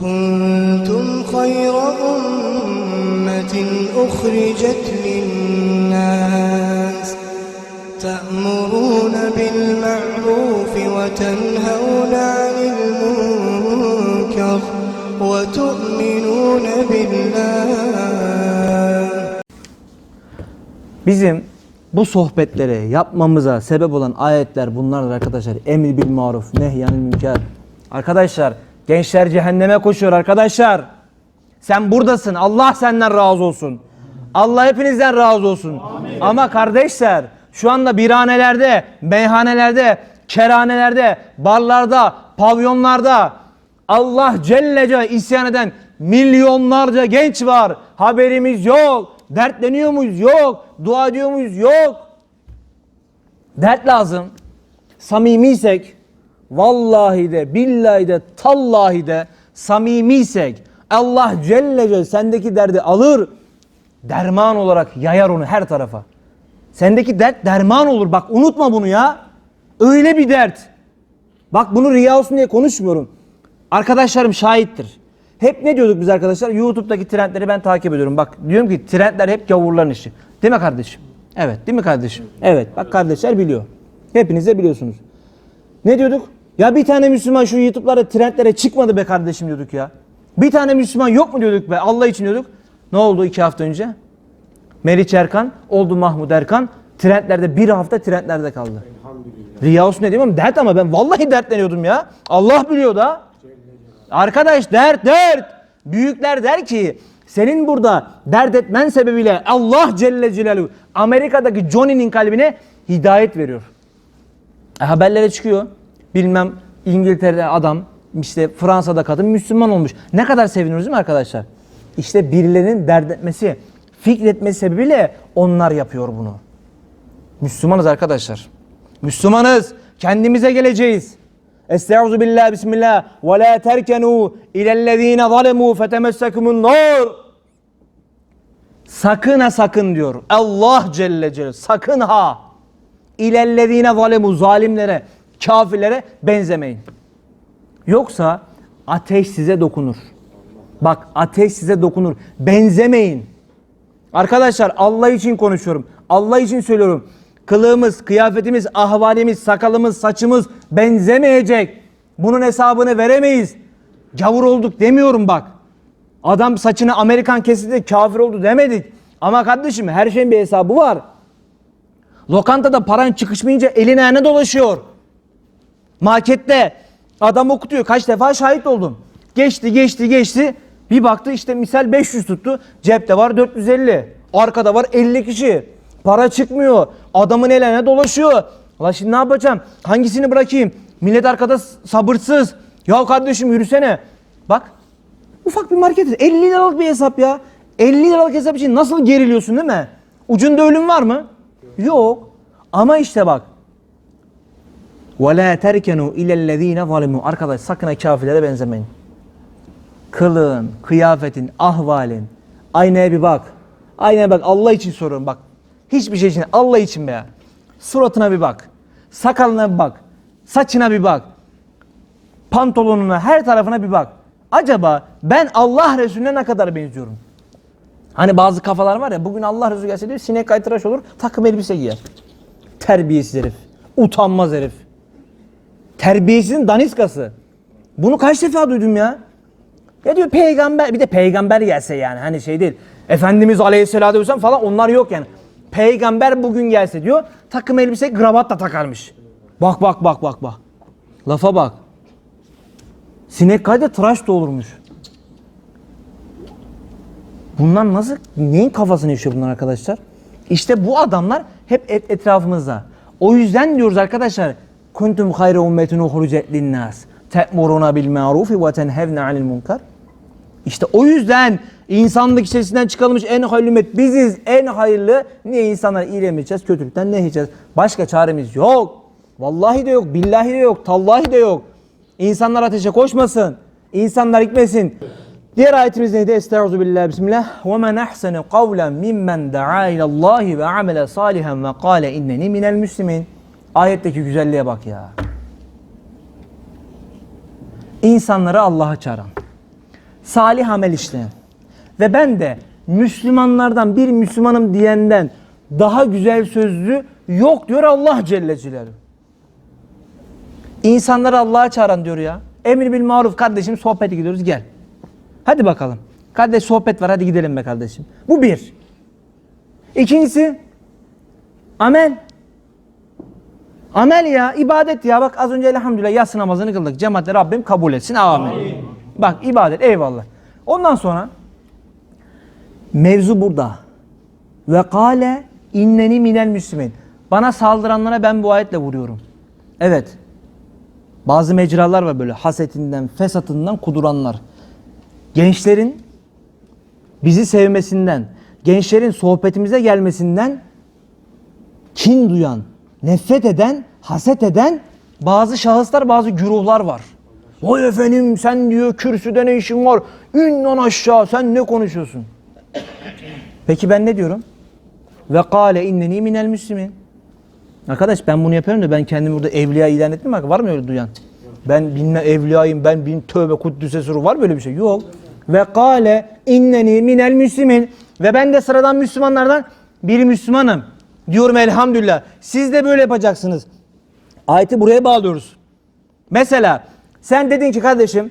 كنتم خير أمة أخرجت للناس تأمرون بالمعروف وتنهون عن المنكر وتؤمنون بالله Bizim bu sohbetleri yapmamıza sebep olan ayetler bunlardır arkadaşlar. Emir bil maruf, nehyanil münker. Arkadaşlar gençler cehenneme koşuyor arkadaşlar. Sen buradasın. Allah senden razı olsun. Allah hepinizden razı olsun. Ama kardeşler şu anda birhanelerde, meyhanelerde, kerhanelerde, barlarda, pavyonlarda Allah Celle Celle isyan eden milyonlarca genç var. Haberimiz yok. Dertleniyor muyuz? Yok. Dua ediyor muyuz? Yok. Dert lazım. Samimiysek, vallahi de, billahi de, tallahi de samimiysek Allah Celle Celle sendeki derdi alır, derman olarak yayar onu her tarafa. Sendeki dert derman olur. Bak unutma bunu ya. Öyle bir dert. Bak bunu riya olsun diye konuşmuyorum. Arkadaşlarım şahittir. Hep ne diyorduk biz arkadaşlar? YouTube'daki trendleri ben takip ediyorum. Bak diyorum ki trendler hep gavurların işi. Değil mi kardeşim? Evet değil mi kardeşim? Evet bak kardeşler biliyor. Hepiniz de biliyorsunuz. Ne diyorduk? Ya bir tane Müslüman şu YouTube'larda trendlere çıkmadı be kardeşim diyorduk ya. Bir tane Müslüman yok mu diyorduk be Allah için diyorduk. Ne oldu iki hafta önce? Meriç Erkan oldu Mahmut Erkan. Trendlerde bir hafta trendlerde kaldı. Riya olsun ne diyeyim dert ama ben vallahi dertleniyordum ya. Allah biliyor da. Arkadaş dert dert. Büyükler der ki senin burada dert etmen sebebiyle Allah Celle Celaluhu Amerika'daki Johnny'nin kalbine hidayet veriyor. E, haberlere çıkıyor. Bilmem İngiltere'de adam işte Fransa'da kadın Müslüman olmuş. Ne kadar seviniyoruz değil mi arkadaşlar? İşte birilerinin dert etmesi, fikretmesi sebebiyle onlar yapıyor bunu. Müslümanız arkadaşlar. Müslümanız. Kendimize geleceğiz. Estaizu billah bismillah ve la terkenu ilellezine zalemu fetemessekumun nar. Sakın ha sakın diyor. Allah Celle Celle sakın ha ilellezine zalemu zalimlere, kafirlere benzemeyin. Yoksa ateş size dokunur. Bak ateş size dokunur. Benzemeyin. Arkadaşlar Allah için konuşuyorum. Allah için söylüyorum. Kılığımız, kıyafetimiz, ahvalimiz, sakalımız, saçımız benzemeyecek. Bunun hesabını veremeyiz. Gavur olduk demiyorum bak. Adam saçını Amerikan kesildi kafir oldu demedik. Ama kardeşim her şeyin bir hesabı var. Lokantada paran çıkışmayınca eline ayağına dolaşıyor. Markette adam okutuyor. Kaç defa şahit oldum. Geçti geçti geçti. Bir baktı işte misal 500 tuttu. Cepte var 450. Arkada var 50 kişi. Para çıkmıyor. Adamın eline dolaşıyor. La şimdi ne yapacağım? Hangisini bırakayım? Millet arkada sabırsız. Ya kardeşim yürüsene. Bak ufak bir market. 50 liralık bir hesap ya. 50 liralık hesap için nasıl geriliyorsun değil mi? Ucunda ölüm var mı? Yok. Ama işte bak. Ve la terkenu ilellezine zalimu. Arkadaş sakın kafirlere benzemeyin. Kılığın, kıyafetin, ahvalin. Aynaya bir bak. Aynaya bak. Allah için soruyorum bak. Hiçbir şey için. Allah için be. Suratına bir bak. Sakalına bir bak. Saçına bir bak. Pantolonuna, her tarafına bir bak. Acaba ben Allah Resulüne ne kadar benziyorum? Hani bazı kafalar var ya bugün Allah Resulü gelse diyor sinek kaytıraş olur takım elbise giyer. Terbiyesiz herif. Utanmaz herif. Terbiyesizin daniskası. Bunu kaç defa duydum ya? Ya diyor peygamber bir de peygamber gelse yani hani şey değil. Efendimiz Aleyhisselatü Vesselam falan onlar yok yani. Peygamber bugün gelse diyor takım elbise kravat da takarmış. Bak bak bak bak bak. Lafa bak. Sinek kayda tıraş da olurmuş. Bunlar nasıl, neyin kafasını yaşıyor bunlar arkadaşlar? İşte bu adamlar hep et- etrafımızda. O yüzden diyoruz arkadaşlar. Kuntum hayra ummetin uhricet linnas. Te'muruna bil ma'rufi ve tenhevne anil munkar. İşte o yüzden insanlık içerisinden çıkarılmış en hayırlı ümmet biziz. En hayırlı niye insanlar iyilemeyeceğiz, kötülükten ne yiyeceğiz? Başka çaremiz yok. Vallahi de yok, billahi de yok, tallahi de yok. İnsanlar ateşe koşmasın. İnsanlar gitmesin. Diğer ayetimiz neydi? Estaizu billahi bismillah. Ve men ahsenu kavlen mimmen da'a ilallahi ve amele salihan ve kâle inneni minel müslimin. Ayetteki güzelliğe bak ya. İnsanları Allah'a çağıran, salih amel işleyen ve ben de Müslümanlardan bir Müslümanım diyenden daha güzel sözlü yok diyor Allah Celle Celaluhu. İnsanları Allah'a çağıran diyor ya. Emir bil maruf kardeşim sohbete gidiyoruz gel. Hadi bakalım. Kardeş sohbet var hadi gidelim be kardeşim. Bu bir. İkincisi amel. Amel ya, ibadet ya. Bak az önce elhamdülillah yatsı namazını kıldık. Cemaatle Rabbim kabul etsin. Amin. Bak ibadet eyvallah. Ondan sonra mevzu burada. Ve kale inneni minel müslümin. Bana saldıranlara ben bu ayetle vuruyorum. Evet. Bazı mecralar var böyle hasetinden, fesatından kuduranlar. Gençlerin bizi sevmesinden, gençlerin sohbetimize gelmesinden kin duyan, nefret eden, haset eden bazı şahıslar, bazı güruhlar var. Vay efendim sen diyor kürsüde ne işin var? İn lan aşağı sen ne konuşuyorsun? Peki ben ne diyorum? Ve kâle inneni minel müslimin. Arkadaş ben bunu yapıyorum da ben kendimi burada evliya ilan ettim mi? Var mı öyle duyan? Ben bilmem evliyayım, ben bin tövbe kuddüse suru var böyle bir şey. Yok. Ve kâle inneni minel müslimin. Ve ben de sıradan Müslümanlardan bir Müslümanım. Diyorum elhamdülillah. Siz de böyle yapacaksınız. Ayeti buraya bağlıyoruz. Mesela sen dedin ki kardeşim,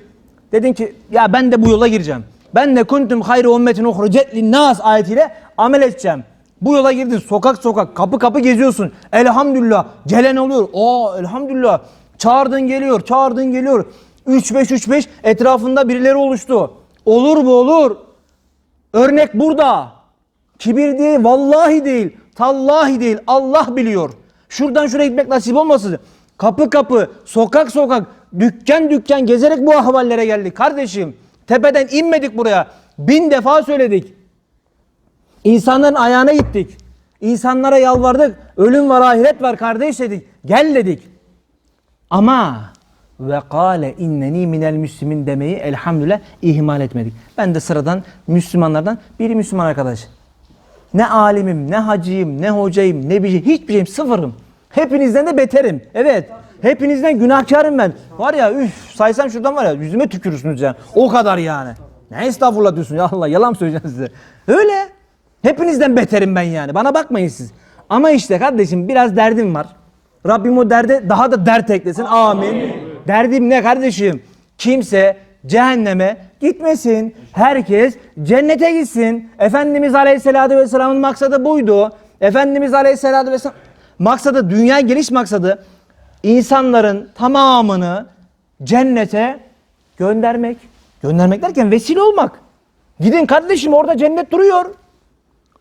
dedin ki ya ben de bu yola gireceğim. Ben de kuntum hayru ummetin uhrucet linnas ayetiyle amel edeceğim. Bu yola girdin sokak sokak kapı kapı geziyorsun. Elhamdülillah gelen oluyor. Aa elhamdülillah çağırdın geliyor çağırdın geliyor. 3-5-3-5 etrafında birileri oluştu. Olur mu olur. Örnek burada. Kibir değil, vallahi değil, tallahi değil. Allah biliyor. Şuradan şuraya gitmek nasip olmasın. Kapı kapı, sokak sokak, dükkan dükkan gezerek bu ahvallere geldik. Kardeşim, tepeden inmedik buraya. Bin defa söyledik. İnsanların ayağına gittik. İnsanlara yalvardık. Ölüm var, ahiret var kardeş dedik. Gel dedik. Ama ve kâle inneni minel müslimin demeyi elhamdülillah ihmal etmedik. Ben de sıradan Müslümanlardan biri Müslüman arkadaş. Ne alimim, ne hacıyım, ne hocayım, ne bir şey, hiçbir şeyim, sıfırım. Hepinizden de beterim. Evet. Hepinizden günahkarım ben. Var ya üf saysam şuradan var ya yüzüme tükürürsünüz ya. O kadar yani. Ne estağfurullah diyorsun ya Allah yalan söyleyeceğim size. Öyle. Hepinizden beterim ben yani. Bana bakmayın siz. Ama işte kardeşim biraz derdim var. Rabbim o derde daha da dert eklesin. Amin. Derdim ne kardeşim? Kimse cehenneme gitmesin. Herkes cennete gitsin. Efendimiz Aleyhisselatü Vesselam'ın maksadı buydu. Efendimiz Aleyhisselatü Vesselam maksadı, dünya geliş maksadı insanların tamamını cennete göndermek. Göndermek derken vesile olmak. Gidin kardeşim orada cennet duruyor.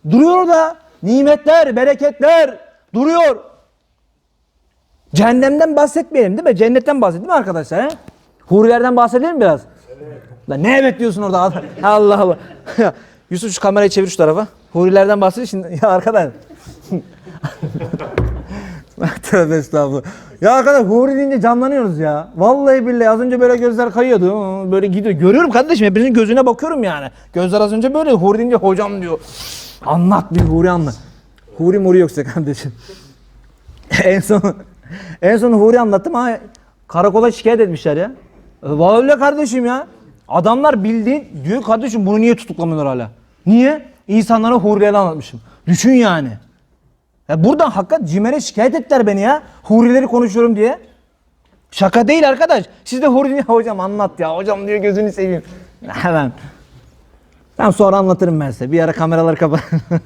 Duruyor orada. Nimetler, bereketler duruyor. Cehennemden bahsetmeyelim değil mi? Cennetten bahsedelim arkadaşlar? He? Hurilerden bahsedelim biraz? Lan ne evet diyorsun orada? Allah Allah. Yusuf şu kamerayı çevir şu tarafa. Hurilerden bahsediyor şimdi. Ya arkadaş. Tövbe estağfurullah. Ya arkadaş huri deyince canlanıyoruz ya. Vallahi billahi az önce böyle gözler kayıyordu. Böyle gidiyor. Görüyorum kardeşim hepinizin gözüne bakıyorum yani. Gözler az önce böyle huri deyince hocam diyor. Anlat bir huri anlat. Huri muri yoksa kardeşim. en son en son Huri anlattım ha karakola şikayet etmişler ya. Vallahi öyle kardeşim ya. Adamlar bildiğin diyor kardeşim bunu niye tutuklamıyorlar hala? Niye? İnsanlara Hurileri anlatmışım. Düşün yani. Ya buradan hakikat CİMER'e şikayet ettiler beni ya. Hurileri konuşuyorum diye. Şaka değil arkadaş. Siz de Huri hocam anlat ya. Hocam diyor gözünü seveyim. Hemen. Ben sonra anlatırım ben size. Bir ara kameraları kapat.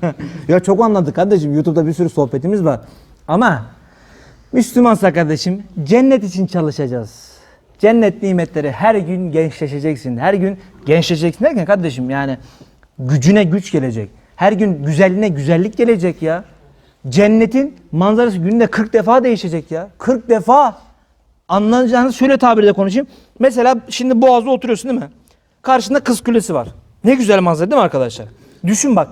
ya çok anladık kardeşim. YouTube'da bir sürü sohbetimiz var. Ama Müslümansa kardeşim cennet için çalışacağız. Cennet nimetleri her gün gençleşeceksin. Her gün gençleşeceksin derken kardeşim yani gücüne güç gelecek. Her gün güzelliğine güzellik gelecek ya. Cennetin manzarası günde 40 defa değişecek ya. 40 defa. Anlayacağınız şöyle tabirle konuşayım. Mesela şimdi Boğaz'da oturuyorsun değil mi? Karşında Kız Kulesi var. Ne güzel manzara değil mi arkadaşlar? Düşün bak.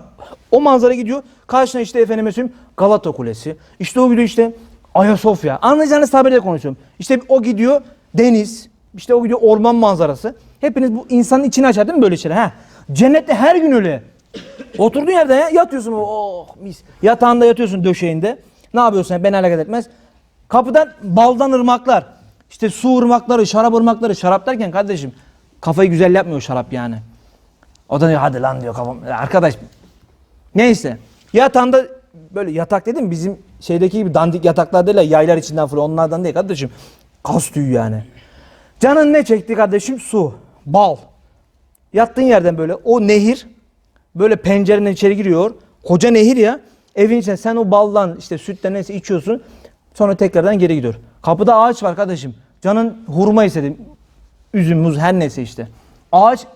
O manzara gidiyor. Karşına işte efendime söyleyeyim Galata Kulesi. İşte o gidiyor işte Ayasofya. Anlayacağınız tabirle konuşuyorum. İşte o gidiyor deniz. İşte o gidiyor orman manzarası. Hepiniz bu insanın içini açar değil mi böyle şeyler? Ha. Cennette her gün öyle. Oturduğun yerde ya, yatıyorsun oh mis. Yatağında yatıyorsun döşeğinde. Ne yapıyorsun? Ben alakadar etmez. Kapıdan baldan ırmaklar. İşte su ırmakları, şarap ırmakları. Şarap derken kardeşim kafayı güzel yapmıyor şarap yani. O da diyor hadi lan diyor kafam. Ya Arkadaş neyse. Yatağında böyle yatak dedim bizim şeydeki gibi dandik yataklar değil ya, yaylar içinden fırlıyor. Onlardan değil kardeşim. Kas tüyü yani. Canın ne çekti kardeşim? Su, bal. Yattığın yerden böyle o nehir böyle pencereden içeri giriyor. Koca nehir ya. Evin içinde sen o baldan işte sütten neyse içiyorsun. Sonra tekrardan geri gidiyor. Kapıda ağaç var kardeşim. Canın hurma istedi. Üzüm, muz her neyse işte. Ağaç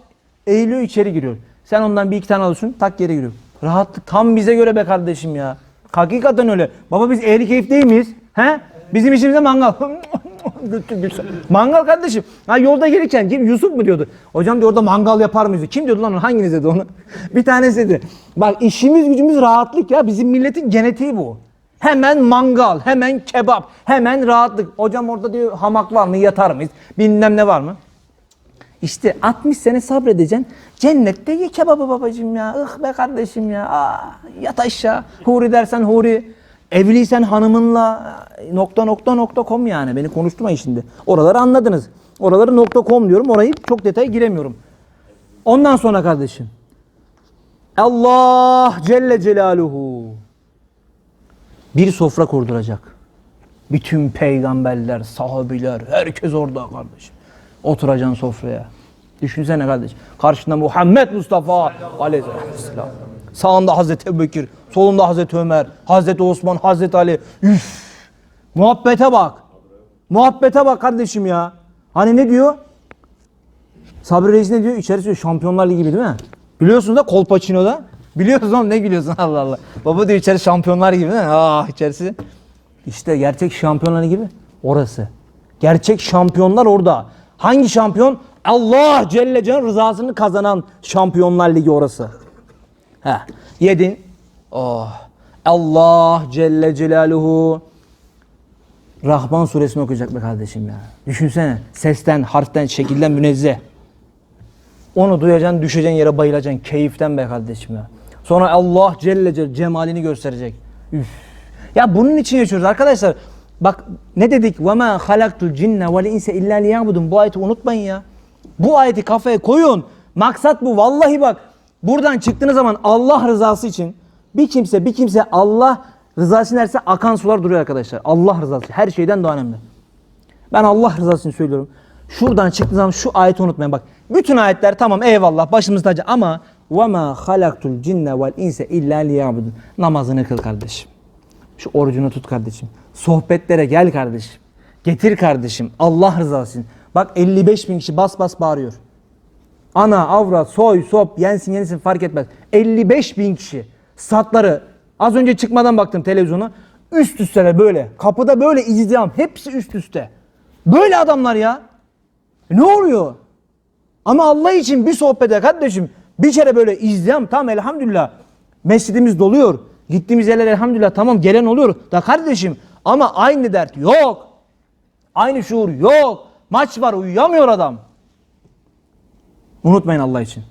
eğiliyor içeri giriyor. Sen ondan bir iki tane alıyorsun tak geri giriyor. Rahatlık tam bize göre be kardeşim ya. Hakikaten öyle. Baba biz ehli keyif değil miyiz? He? Bizim işimizde mangal. Bir- mangal kardeşim. Ha yolda gelirken kim Yusuf mu diyordu? Hocam diyor orada mangal yapar mıyız? Kim diyordu lan? Hanginiz dedi onu? bir tanesi dedi. Bak işimiz gücümüz rahatlık ya. Bizim milletin genetiği bu. Hemen mangal, hemen kebap, hemen rahatlık. Hocam orada diyor hamak var mı? Yatar mıyız? Bilmem ne var mı? İşte 60 sene sabredeceksin. Cennette ye kebabı babacığım ya. Ih be kardeşim ya. Aa, yat aşağı. Huri dersen huri. Evliysen hanımınla nokta nokta nokta com yani. Beni konuşturmayın şimdi. Oraları anladınız. Oraları nokta com diyorum. Orayı çok detaya giremiyorum. Ondan sonra kardeşim. Allah Celle Celaluhu bir sofra kurduracak. Bütün peygamberler, sahabiler, herkes orada kardeşim. Oturacaksın sofraya. Düşünsene kardeş. Karşında Muhammed Mustafa aleyhisselam. Sağında Hazreti Ebubekir, solunda Hazreti Ömer, Hazreti Osman, Hazreti Ali. Üf! Muhabbete bak. Muhabbete bak kardeşim ya. Hani ne diyor? Sabri Reis ne diyor? İçerisi diyor Şampiyonlar Ligi gibi değil mi? Biliyorsunuz da Kolpaçino'da. Biliyorsunuz oğlum ne gülüyorsun Allah Allah. Baba diyor içerisi Şampiyonlar gibi değil mi? Ah içerisi. İşte gerçek Şampiyonlar gibi orası. Gerçek şampiyonlar orada. Hangi şampiyon? Allah Celle Celle'nin rızasını kazanan Şampiyonlar Ligi orası. He. Yedin. Oh. Allah Celle Celaluhu Rahman suresini okuyacak be kardeşim ya. Düşünsene. Sesten, harften, şekilden münezzeh. Onu duyacaksın, düşeceksin yere bayılacaksın. Keyiften be kardeşim ya. Sonra Allah Celle Celle cemalini gösterecek. Üf. Ya bunun için yaşıyoruz arkadaşlar. Bak ne dedik? وَمَا خَلَقْتُ الْجِنَّ وَالْاِنْسَ اِلَّا لِيَعْبُدُونَ Bu ayeti unutmayın ya. Bu ayeti kafaya koyun. Maksat bu. Vallahi bak. Buradan çıktığınız zaman Allah rızası için bir kimse bir kimse Allah rızası için derse akan sular duruyor arkadaşlar. Allah rızası her şeyden daha önemli. Ben Allah rızası için söylüyorum. Şuradan çıktığınız zaman şu ayeti unutmayın bak. Bütün ayetler tamam eyvallah başımız tacı ama وَمَا خَلَقْتُ الْجِنَّ وَالْاِنْسَ اِلَّا لِيَعْبُدُونَ Namazını kıl kardeşim. Şu orucunu tut kardeşim. Sohbetlere gel kardeşim. Getir kardeşim. Allah rızası için. Bak 55 bin kişi bas bas bağırıyor. Ana, avrat, soy, sop, yensin yensin fark etmez. 55 bin kişi. Statları az önce çıkmadan baktım televizyona. Üst üsteler böyle. Kapıda böyle izdiham. Hepsi üst üste. Böyle adamlar ya. E ne oluyor? Ama Allah için bir sohbete kardeşim bir kere böyle izdiham tam elhamdülillah mescidimiz doluyor. Gittiğimiz yerler elhamdülillah tamam gelen oluyor da kardeşim ama aynı dert yok. Aynı şuur yok. Maç var uyuyamıyor adam. Unutmayın Allah için.